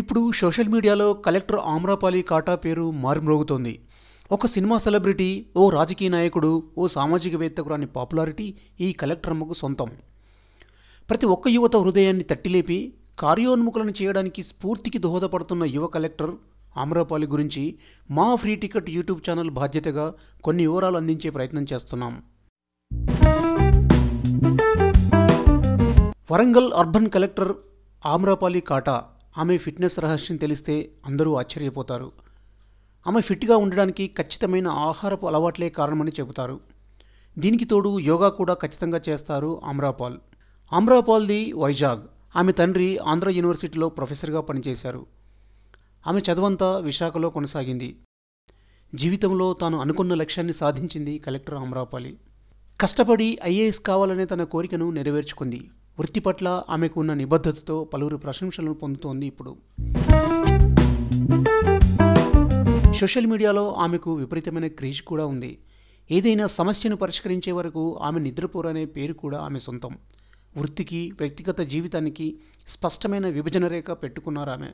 ఇప్పుడు సోషల్ మీడియాలో కలెక్టర్ ఆమ్రపాలి కాటా పేరు మారుమ్రోగుతోంది. ఒక సినిమా సెలబ్రిటీ ఓ రాజకీయ నాయకుడు ఓ సామాజికవేత్తకు రాని పాపులారిటీ ఈ కలెక్టర్ అమ్మకు సొంతం. ప్రతి ఒక్క యువత హృదయాన్ని తట్టిలేపి కార్యోన్ముఖులను చేయడానికి స్ఫూర్తికి దోహదపడుతున్న యువ కలెక్టర్ ఆమ్రపాలి గురించి మా ఫ్రీ టికెట్ యూట్యూబ్ ఛానల్ బాధ్యతగా కొన్ని వివరాలు అందించే ప్రయత్నం చేస్తున్నాం. వరంగల్ అర్బన్ కలెక్టర్ ఆమ్రపాలి కాటా ఆమె ఫిట్నెస్ రహస్యం తెలిస్తే అందరూ ఆశ్చర్యపోతారు. ఆమె ఫిట్గా ఉండడానికి ఖచ్చితమైన ఆహారపు అలవాట్లే కారణమని చెబుతారు. దీనికి తోడు యోగా కూడా ఖచ్చితంగా చేస్తారు ఆమ్రాపాల్. ఆమ్రాపాల్ది వైజాగ్. ఆమె తండ్రి ఆంధ్ర యూనివర్సిటీలో ప్రొఫెసర్గా పనిచేశారు. ఆమె చదువంతా విశాఖలో కొనసాగింది. జీవితంలో తాను అనుకున్న లక్ష్యాన్ని సాధించింది కలెక్టర్ ఆమ్రాపాలి. కష్టపడి ఐఏఎస్ కావాలనే తన కోరికను నెరవేర్చుకుంది. వృత్తి పట్ల ఆమెకు ఉన్న నిబద్ధతతో పలువురు ప్రశంసలను పొందుతోంది ఇప్పుడు. సోషల్ మీడియాలో ఆమెకు విపరీతమైన క్రేజ్ కూడా ఉంది. ఏదైనా సమస్యను పరిష్కరించే వరకు ఆమె నిద్రపోరనే పేరు కూడా ఆమె సొంతం. వృత్తికి వ్యక్తిగత జీవితానికి స్పష్టమైన విభజన రేఖ పెట్టుకున్నారు ఆమె.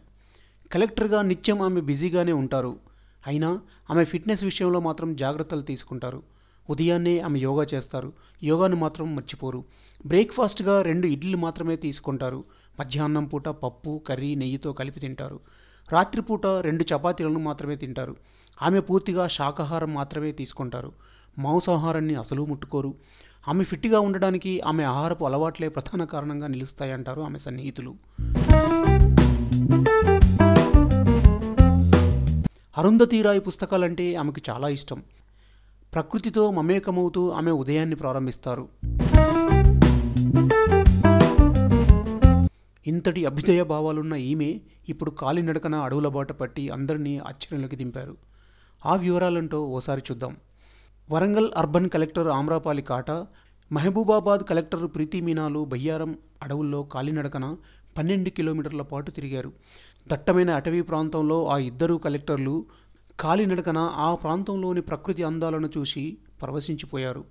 కలెక్టర్గా నిత్యం ఆమె బిజీగానే ఉంటారు. అయినా ఆమె ఫిట్నెస్ విషయంలో మాత్రం జాగ్రత్తలు తీసుకుంటారు. ఉదయాన్నే ఆమె యోగా చేస్తారు. యోగాను మాత్రం మర్చిపోరు. బ్రేక్ఫాస్ట్గా రెండు ఇడ్లీలు మాత్రమే తీసుకుంటారు. మధ్యాహ్నం పూట పప్పు కర్రీ నెయ్యితో కలిపి తింటారు. రాత్రిపూట రెండు చపాతీలను మాత్రమే తింటారు. ఆమె పూర్తిగా శాకాహారం మాత్రమే తీసుకుంటారు. మాంసాహారాన్ని అసలు ముట్టుకోరు. ఆమె ఫిట్గా ఉండడానికి ఆమె ఆహారపు అలవాట్లే ప్రధాన కారణంగా నిలుస్తాయంటారు ఆమె సన్నిహితులు. అరుంధతి రాయ్ పుస్తకాలంటే ఆమెకు చాలా ఇష్టం. ప్రకృతితో మమేకమవుతూ ఆమె ఉదయాన్ని ప్రారంభిస్తారు. ఇంతటి అభ్యుదయ భావాలున్న ఈమె ఇప్పుడు కాలినడకన అడవుల బాట పట్టి అందరినీ ఆశ్చర్యంలోకి దింపారు. ఆ వివరాలంటో ఓసారి చూద్దాం. Warangal urban collector Amrapali Kata Mahabubabad collector Preethi మీనాలు Bayyaram అడవుల్లో కాలినడకన పన్నెండు కిలోమీటర్ల పాటు తిరిగారు. దట్టమైన అటవీ ప్రాంతంలో ఆ ఇద్దరు కలెక్టర్లు కాలినడకన ఆ ప్రాంతంలోని ప్రకృతి అందాలను చూసి పరవశించిపోయారు.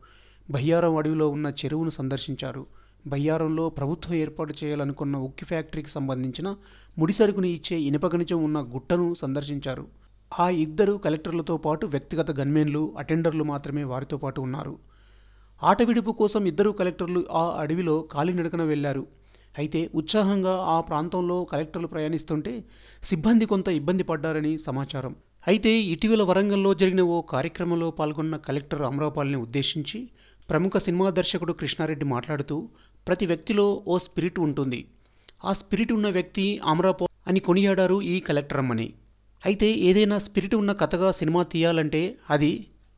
బయ్యారం అడవిలో ఉన్న చెరువును సందర్శించారు. బయ్యారంలో ప్రభుత్వం ఏర్పాటు చేయాలనుకున్న ఉక్కి ఫ్యాక్టరీకి సంబంధించిన ముడిసరుకుని ఇచ్చే ఇనుపగనిజం ఉన్న గుట్టను సందర్శించారు. ఆ ఇద్దరు కలెక్టర్లతో పాటు వ్యక్తిగత గన్మెన్లు అటెండర్లు మాత్రమే వారితో పాటు ఉన్నారు. ఆట విడుపు కోసం ఇద్దరు కలెక్టర్లు ఆ అడవిలో కాలినడకన వెళ్ళారు అయితే ఉత్సాహంగా ఆ ప్రాంతంలో కలెక్టర్లు ప్రయాణిస్తుంటే సిబ్బంది కొంత ఇబ్బంది పడ్డారని సమాచారం. అయితే ఇటీవల వరంగల్లో జరిగిన ఓ కార్యక్రమంలో పాల్గొన్న కలెక్టర్ అమరాపాల్ని ఉద్దేశించి ప్రముఖ సినిమా దర్శకుడు కృష్ణారెడ్డి మాట్లాడుతూ ప్రతి వ్యక్తిలో ఓ స్పిరిట్ ఉంటుంది. ఆ స్పిరిట్ ఉన్న వ్యక్తి అమరాపాల్ అని కొనియాడారు ఈ కలెక్టర్ అమ్మని. అయితే ఏదైనా స్పిరిట్ ఉన్న కథగా సినిమా తీయాలంటే అది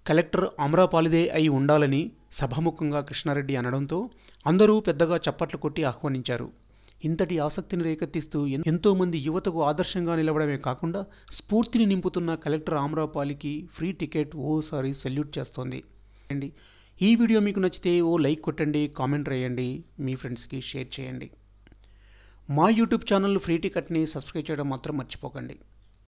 కలెక్టర్ అమరాపాలిదే అయి ఉండాలని సభాముఖంగా కృష్ణారెడ్డి అనడంతో అందరూ పెద్దగా చప్పట్లు కొట్టి ఆహ్వానించారు. ఇంతటి ఆసక్తిని రేకెత్తిస్తూ ఎంతోమంది యువతకు ఆదర్శంగా నిలవడమే కాకుండా స్ఫూర్తిని నింపుతున్న కలెక్టర్ ఆమ్రాపాలికి ఫ్రీ టికెట్ ఓసారి సెల్యూట్ చేస్తోంది. అండి ఈ వీడియో మీకు నచ్చితే ఓ లైక్ కొట్టండి కామెంట్ రాయండి మీ ఫ్రెండ్స్కి షేర్ చేయండి. మా యూట్యూబ్ ఛానల్ ఫ్రీ టికెట్ని సబ్స్క్రైబ్ చేయడం మాత్రం మర్చిపోకండి.